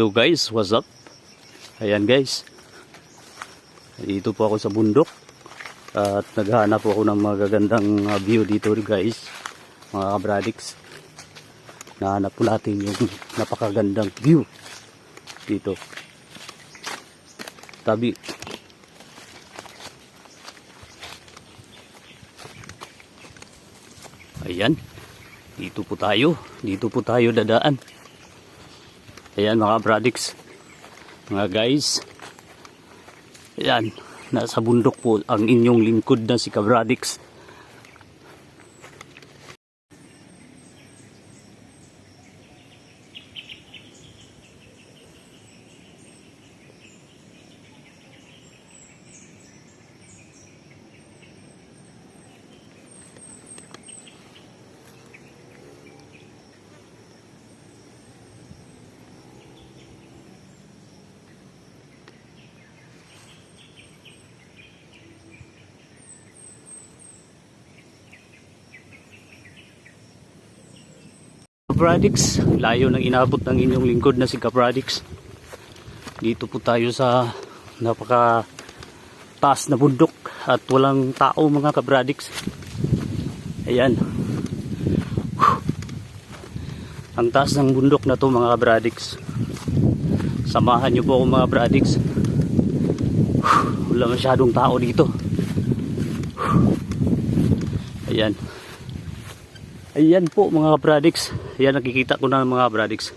So guys, what's up? Ayan guys. Dito po ako sa bundok. At naghahanap po ako ng magagandang uh, view dito guys. Mga kabradiks. Nahanap po natin yung napakagandang view dito. Tabi. Ayan. Dito po tayo. Dito po tayo dadaan. Ayan mga bradiks. Mga guys. Ayan. Nasa bundok po ang inyong lingkod na si Kabradix. Kabradix, layo ng inabot ng inyong lingkod na si Kabradix. Dito po tayo sa napaka taas na bundok at walang tao mga Kabradix. Ayan. Whew. Ang taas ng bundok na to mga Kabradix. Samahan niyo po ako mga Kabradix. Whew. Wala masyadong tao dito. Whew. Ayan. Ayan po mga kabradix. Ayan nakikita ko na mga kabradix.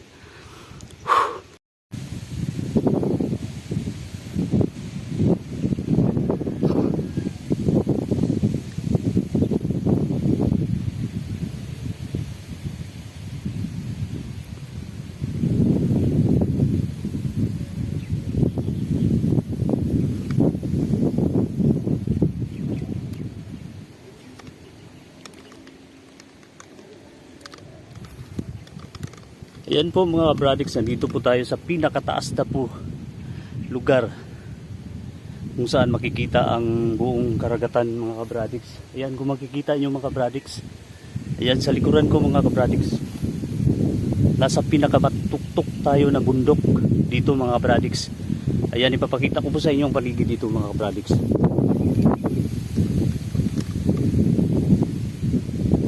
Ayan po mga kabradix. Nandito po tayo sa pinakataas na po lugar kung saan makikita ang buong karagatan mga kabradix. Ayan kung makikita nyo mga kabradix. Ayan sa likuran ko mga kabradix. Nasa pinakamatuktok tayo na bundok dito mga kabradix. Ayan ipapakita ko po sa inyo ang paligid dito mga kabradix.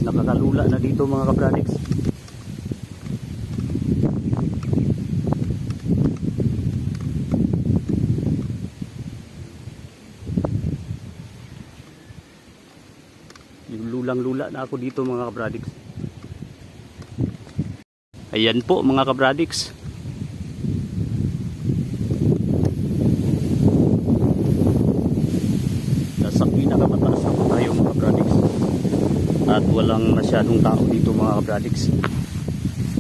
Nakakalula na dito mga kabradix. Lulang-lula na ako dito mga kabradiks. Ayan po mga kabradiks. Nasa pinakamataas na po tayo mga kabradiks. At walang masyadong tao dito mga kabradiks.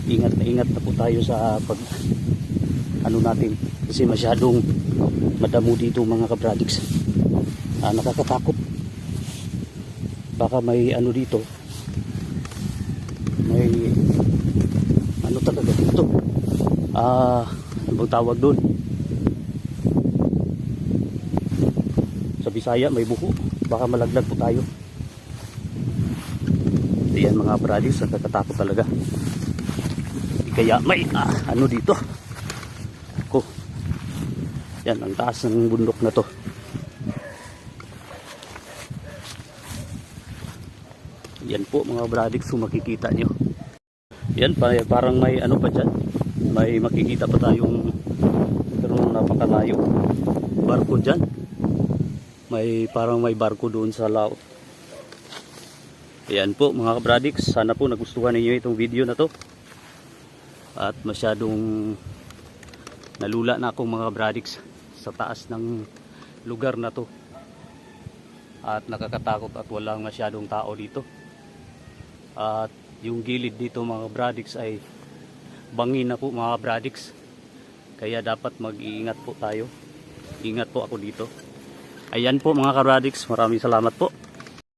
Ingat na ingat na po tayo sa pag ano natin kasi masyadong madamo dito mga kabradiks. Ah, nakakatakot baka may ano dito. May ano talaga dito. Ah ano bang tawag doon sa Bisaya may buho. Baka malaglag po tayo. Ayan mga pradis nakakatakot talaga. Kaya may ah, ano dito? Ko. Yan ang taas ng bundok na to Yan po mga bradiks kung makikita nyo. Yan pa, parang may ano pa dyan. May makikita pa tayong pero napakalayo. Barko dyan. May parang may barko doon sa laot. Yan po mga kabradiks. Sana po nagustuhan ninyo itong video na to. At masyadong nalula na akong mga bradiks sa taas ng lugar na to. At nakakatakot at walang masyadong tao dito. At yung gilid dito mga bradix ay bangin na po mga bradix. Kaya dapat mag-iingat po tayo. Ingat po ako dito. Ayan po mga kabradix. Maraming salamat po.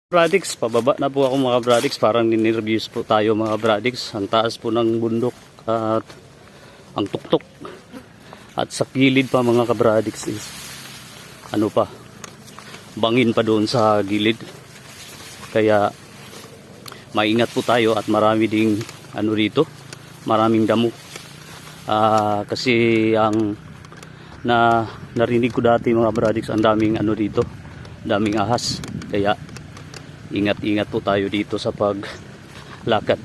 Bradix, pababa na po ako mga bradix. Parang ninireviews po tayo mga bradix. Ang taas po ng bundok at ang tuktok. At sa gilid pa mga kabradix is ano pa bangin pa doon sa gilid. Kaya maingat po tayo at marami ding ano dito, maraming damo. Ah, kasi ang na narinig ko dati mga bradiks ang daming ano dito daming ahas. Kaya ingat-ingat po tayo dito sa paglakad.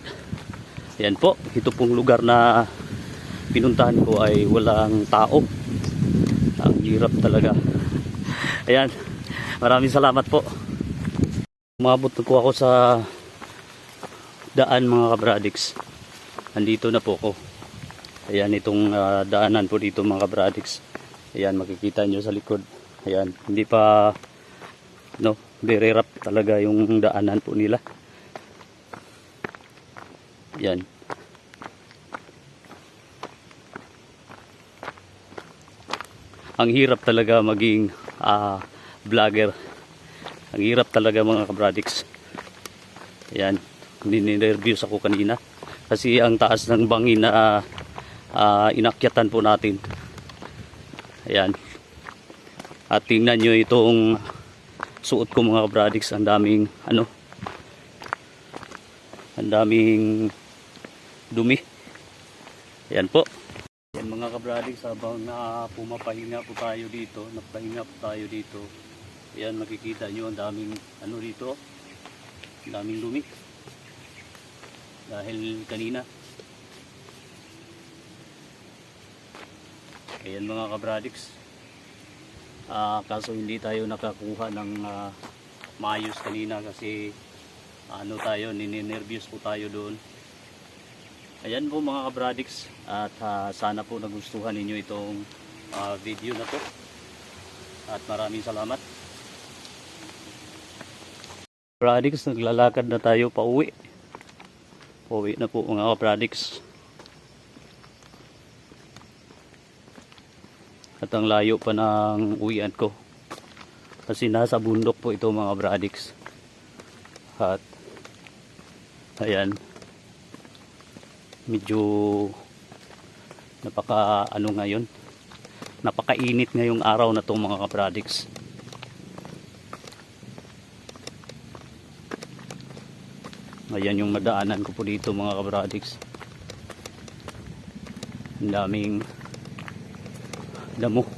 Yan po ito pong lugar na pinuntahan ko ay walang tao. Ang hirap talaga. Ayan maraming salamat po. Umabot na po ako sa daan mga kabradiks nandito na po ako ayan itong ah, daanan po dito mga kabradiks ayan makikita nyo sa likod. Ayan hindi pa no very rough talaga yung daanan po nila. Ayan. Ang hirap talaga maging ah, vlogger. Ang hirap talaga mga kabradiks ayan ninerviews ako kanina. Kasi ang taas ng bangin na ah, inakyatan po natin. Ayan. At tingnan nyo itong suot ko mga kabradiks ang daming ano ang daming dumi. Ayan po. Yan mga kabradiks habang na pumapahinga po tayo dito napahinga po tayo dito ayan makikita nyo ang daming ano dito. Ang daming dumi dahil kanina ayan mga kabradiks Ah, kaso hindi tayo nakakuha ng ah, maayos kanina kasi ano tayo, ninenervyos po tayo doon. Ayan po mga kabradiks at ah, sana po nagustuhan ninyo itong ah, video na to. At maraming salamat. Kabradiks, naglalakad na tayo pa uwi. Pauwi na po mga kabradiks. At ang layo pa ng uwian ko. Kasi nasa bundok po ito mga bradiks. At ayan. Medyo napaka ano ngayon. Napakainit ngayong araw na to mga kabradiks. Ayan yung madaanan ko po dito mga kabradiks. Ang daming damo